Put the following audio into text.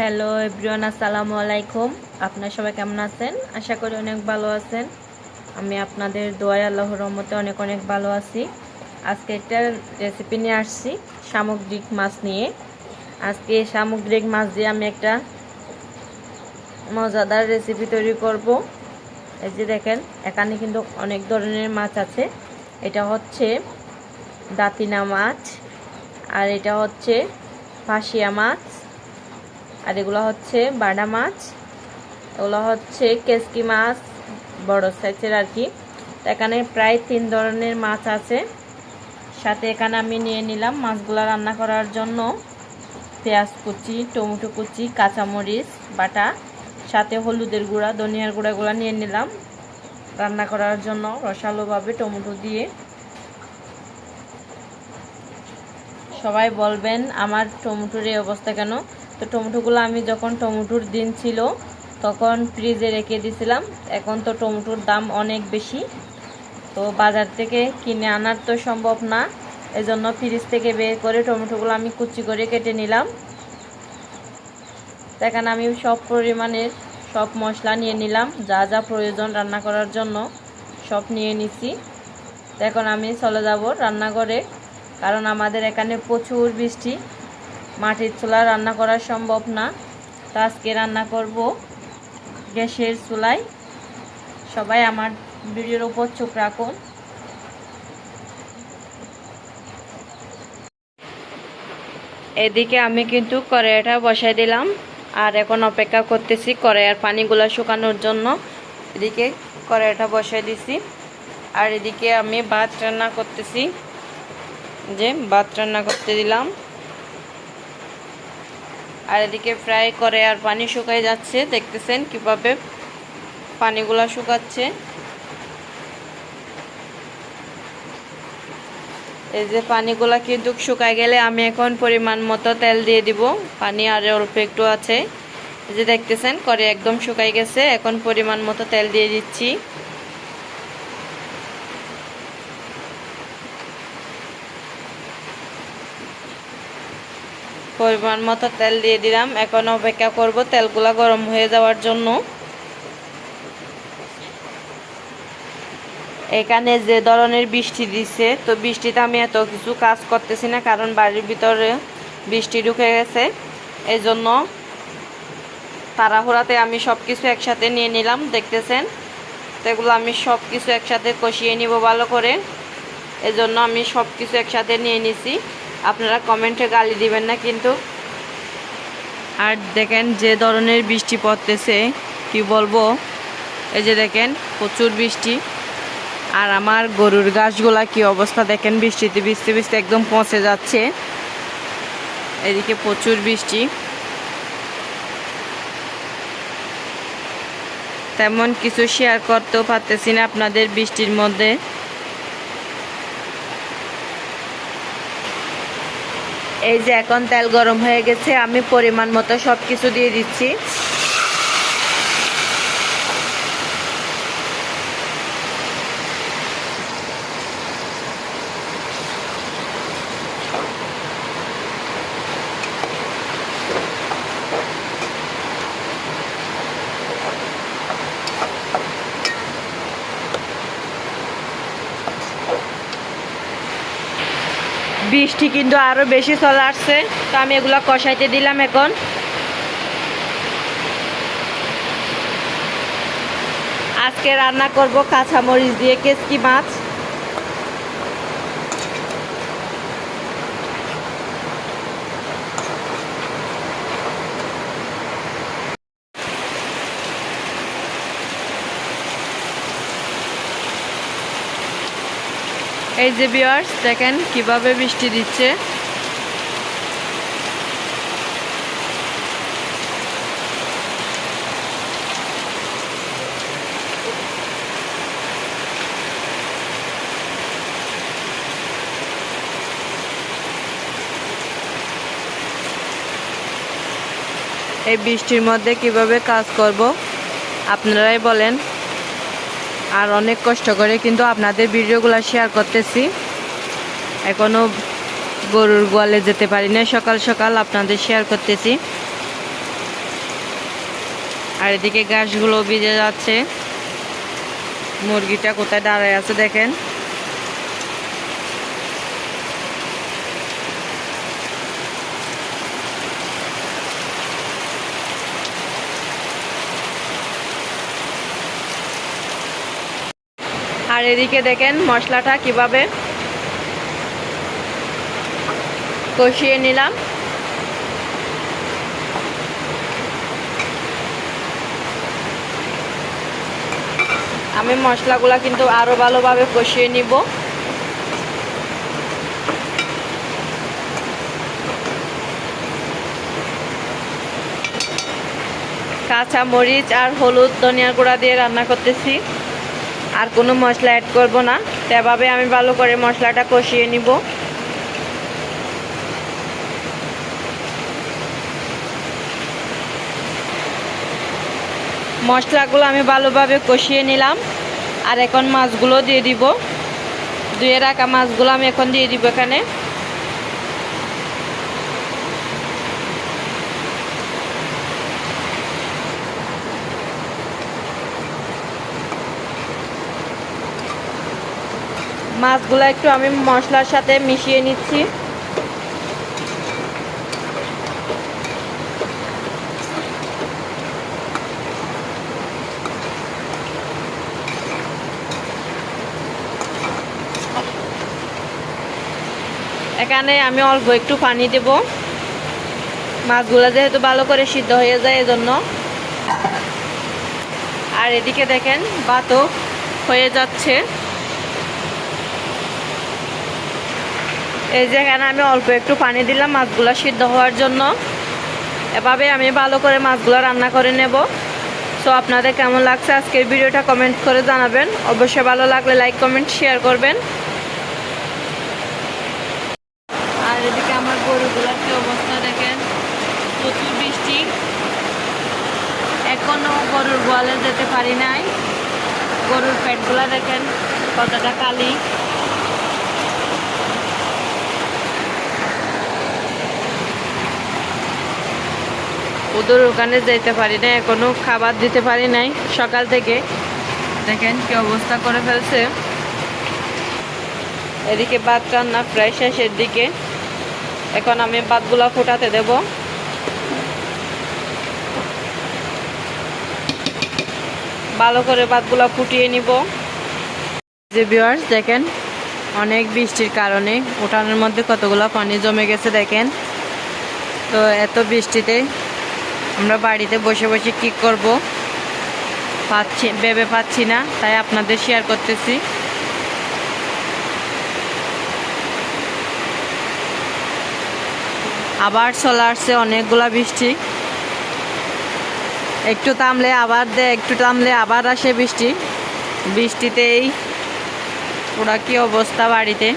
Hello everyone আসসালামু আলাইকুম। আপনারা সবাই কেমন আছেন? আশা করি অনেক ভালো আছেন। আমি আপনাদের দোয়াই আল্লাহর রহমতে অনেক অনেক ভালো আছি। আজকে একটা রেসিপি নিয়ে আসছি, সামুদ্রিক মাছ নিয়ে। আজকে সামুদ্রিক মাছ দিয়ে আমি একটা মজাদার রেসিপি তৈরি করব। এই যে দেখেন, এখানে কিন্তু অনেক ধরনের মাছ আছে। এটা হচ্ছে দাতিনা মাছ আর এটা হচ্ছে ফাঁসিয়া মাছ। আর এগুলো হচ্ছে বাডা মাছ, এগুলো হচ্ছে কেসকি মাছ, বড় সাইজের আর কি। এখানে প্রায় তিন ধরনের মাছ আছে। সাথে এখানে আমি নিয়ে নিলাম মাছগুলো রান্না করার জন্য। পেঁয়াজ কুচি, টমেটো কুচি, কাঁচামরিচ, বাটা, সাথে হলুদের গুঁড়া, ধনিয়ার গুঁড়াগুলো নিয়ে নিলাম। রান্না করার জন্য রসালোভাবে টমেটো দিয়ে। সবাই বলবেন আমার টমেটোর এই অবস্থা কেন? তো টমেটোগুলো আমি যখন টমেটোর দিন ছিল, তখন ফ্রিজে রেখে দিয়েছিলাম এখন তো টমেটোর দাম অনেক বেশি। তো বাজার থেকে কিনে আনার তো সম্ভব না। এজন্য ফ্রিজ থেকে বের করে টমেটোগুলো আমি কুচি করে কেটে নিলাম। এখানে আমি সব পরিমাণের সব মশলা নিয়ে নিলাম। যা যা প্রয়োজন রান্না করার জন্য সব নিয়ে নিছি। এখন আমি চলে যাব রান্নাঘরে, কারণ আমাদের এখানে প্রচুর বৃষ্টি। মাটির চুলা রান্না করা সম্ভব না। তো আজকে রান্না করব গ্যাসের চুলায়। সবাই আমার ভিডিওর উপর চোখ রাখুন। এদিকে আমি কিন্তু কড়াইটা বসাই দিলাম। আর এখন অপেক্ষা করতেছি কড়াইয়ের পানিগুলো শুকানোর জন্য। এদিকে কড়াইটা বসাই দিছি। আর এদিকে আমি ভাত রান্না করতেছি। যে ভাত রান্না করতে দিলাম। আর এদিকে ফ্রাই করে আর পানি শুকাই যাচ্ছে। দেখতেছেন কীভাবে পানিগুলো শুকাচ্ছে। এই যে পানিগুলো কিন্তু শুকাই গেলে আমি এখন পরিমাণ মতো তেল দিয়ে দিব। পানি আর অল্প একটু আছে। এই যে দেখতেছেন করে একদম শুকাই গেছে। এখন পরিমাণ মতো তেল দিয়ে দিচ্ছি। পরিমাণ মতো তেল দিয়ে দিলাম। এখন অপেক্ষা করব তেলগুলা গরম হয়ে যাওয়ার জন্য। এখানে যে ধরনের বৃষ্টি দিচ্ছে তো বৃষ্টিতে আমি এত কিছু কাজ করতেছি না, কারণ বাড়ির ভিতরে বৃষ্টি ঢুকে গেছে। এই জন্য তাড়াহুড়াতে আমি সব কিছু একসাথে নিয়ে নিলাম, দেখতেছেন? তো এগুলো আমি সব কিছু একসাথে কষিয়ে নিব ভালো করে। এজন্য আমি সব কিছু একসাথে নিয়ে নিছি। আপনারা কমেন্টে গালি দিবেন না কিন্তু। আর দেখেন যে ধরনের বৃষ্টি পড়তেছে, কি বলব? এই যে দেখেন, প্রচুর বৃষ্টি। আর আমার গরুর গাছগুলা কি অবস্থা দেখেন, বৃষ্টিতে বৃষ্টি বৃষ্টি একদম পচে যাচ্ছে। এদিকে প্রচুর বৃষ্টি। তেমন কিছু শেয়ার করতেও পারতেছি না আপনাদের বৃষ্টির মধ্যে। এই যে এখন তেল গরম হয়ে গেছে আমি পরিমাণ মতো সব কিছু দিয়ে দিচ্ছি। বৃষ্টি কিন্তু আরও বেশি চলে আসছে, তো আমি এগুলো কষাইতে দিলাম এখন। আজকে রান্না করব কাঁচামরিচ দিয়ে কেসকি মাছ। এই যে বিয়ার্স দেখেন কীভাবে বৃষ্টি দিচ্ছে। এই বৃষ্টির মধ্যে কীভাবে কাজ করব, আপনারাই বলেন। আর অনেক কষ্ট করে কিন্তু আপনাদের ভিডিওগুলো শেয়ার করতেছি। এখনও গরুর গোয়ালে যেতে পারি না সকাল সকাল আপনাদের শেয়ার করতেছি। আর এদিকে ঘাসগুলো ভিজে যাচ্ছে। মুরগিটা কোথায় দাঁড়ায় আছে দেখেন। আর এদিকে দেখেন মশলাটা কীভাবে কষিয়ে নিলাম। আমি মশলাগুলা কিন্তু আরও ভালোভাবে কষিয়ে নিব। কাঁচা মরিচ আর হলুদ ধনিয়ার গুঁড়া দিয়ে রান্না করতেছি। আর কোনো মশলা অ্যাড করব না। তো এভাবে আমি ভালো করে মশলাটা কষিয়ে নিব। মশলাগুলো আমি ভালোভাবে কষিয়ে নিলাম। আর এখন মাছগুলো দিয়ে দিব। ধুয়ে রাখা মাছগুলো আমি এখন দিয়ে দিব এখানে। মাছগুলো একটু আমি মশলার সাথে মিশিয়ে নিচ্ছি। এখানে আমি অল্প একটু পানি দেব। মাছগুলো যেহেতু ভালো করে সিদ্ধ হয়ে যায় এজন্য। আর এদিকে দেখেন, ভাতও হয়ে যাচ্ছে। এই যেখানে আমি অল্প একটু পানি দিলাম, মাছগুলো সিদ্ধ হওয়ার জন্য। এভাবে আমি ভালো করে মাছগুলো রান্না করে নেব। সো আপনাদের কেমন লাগছে আজকের ভিডিওটা কমেন্ট করে জানাবেন। অবশ্যই ভালো লাগলে লাইক, কমেন্ট, শেয়ার করবেন। আর এদিকে আমার গরুগুলোর কি অবস্থা দেখেন? প্রচুর বৃষ্টি। এখনও গরুর গোয়ালে যেতে পারি নাই। গরুর পেটগুলো দেখেন, কতটা কালি। ওদের ওখানে যেতে পারি না এখনও খাবার দিতে পারি নাই। সকাল থেকে দেখেন কি অবস্থা করে ফেলছে। এদিকে ভাত রান্না প্রায় শেষের দিকে। এখন আমি ভাতগুলো ফোটাতে দেব। ভালো করে ভাতগুলো ফুটিয়ে নিব। যে ভিউয়ার্স দেখেন, অনেক বৃষ্টির কারণে উঠানের মধ্যে কতগুলো পানি জমে গেছে, দেখেন। তো এত বৃষ্টিতে আমরা বাড়িতে বসে বসে কি করব? পাচ্ছি, ভেবে পাচ্ছি না, তাই আপনাদের শেয়ার করতেছি। আবার চলে আসছে অনেকগুলা বৃষ্টি। একটু থামলে আবার দে, একটু থামলে আবার আসে বৃষ্টি। বৃষ্টিতেই ওরা কি অবস্থা বাড়িতে?